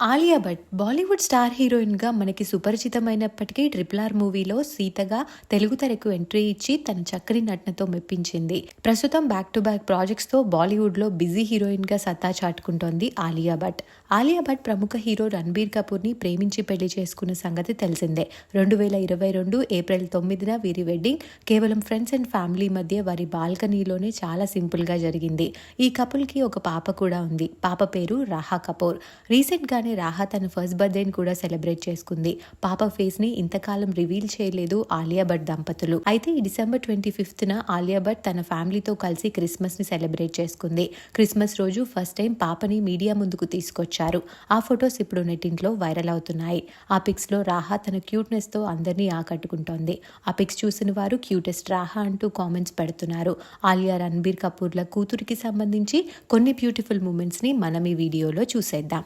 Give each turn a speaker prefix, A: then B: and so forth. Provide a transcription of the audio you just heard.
A: Alia Bhatt Bollywood star హీరోయిన్గా మనకి సుపరిచితమైనప్పటికీ triple R మూవీలో సీతగా తెలుగు తెరకు ఎంట్రీ ఇచ్చి తన చక్కని నటనతో మెప్పించింది. ప్రస్తుతం బ్యాక్ టు బ్యాక్ ప్రాజెక్ట్స్తో బాలీవుడ్లో బిజీ హీరోయిన్గా సత్తా చాటుకుంటోంది ఆలియా భట్. ఆలియా భట్ ప్రముఖ హీరో రణబీర్ కపూర్ని ప్రేమించి పెళ్ళి చేసుకున్న సంగతి తెలిసిందే. రెండు వేల ఇరవై రెండు ఏప్రిల్ తొమ్మిదిన వీరి వెడ్డింగ్ కేవలం ఫ్రెండ్స్ అండ్ ఫ్యామిలీ మధ్య వారి బాల్కనీలోనే చాలా సింపుల్గా జరిగింది. ఈ కపుల్కి ఒక పాప కూడా ఉంది. పాప పేరు రాహా కపూర్. అలానే రాహా తన ఫస్ట్ బర్త్డేని కూడా సెలబ్రేట్ చేసుకుంది. పాప ఫేస్ని ఇంతకాలం రివీల్ చేయలేదు ఆలియా భట్ దంపతులు. అయితే ఈ డిసెంబర్ ట్వంటీ ఫిఫ్త్న ఆలియా భట్ తన ఫ్యామిలీతో కలిసి క్రిస్మస్ని సెలబ్రేట్ చేసుకుంది. క్రిస్మస్ రోజు ఫస్ట్ టైం పాపని మీడియా ముందుకు తీసుకొచ్చారు. ఆ ఫొటోస్ ఇప్పుడు నెట్టింట్లో వైరల్ అవుతున్నాయి. ఆ పిక్స్లో రాహా తన క్యూట్నెస్తో అందరినీ ఆకట్టుకుంటోంది. ఆ పిక్స్ చూసిన వారు క్యూటెస్ట్ రాహా అంటూ కామెంట్స్ పెడుతున్నారు. ఆలియా రణబీర్ కపూర్ల కూతురికి సంబంధించి కొన్ని బ్యూటిఫుల్ మూమెంట్స్ని మనం ఈ వీడియోలో చూసేద్దాం.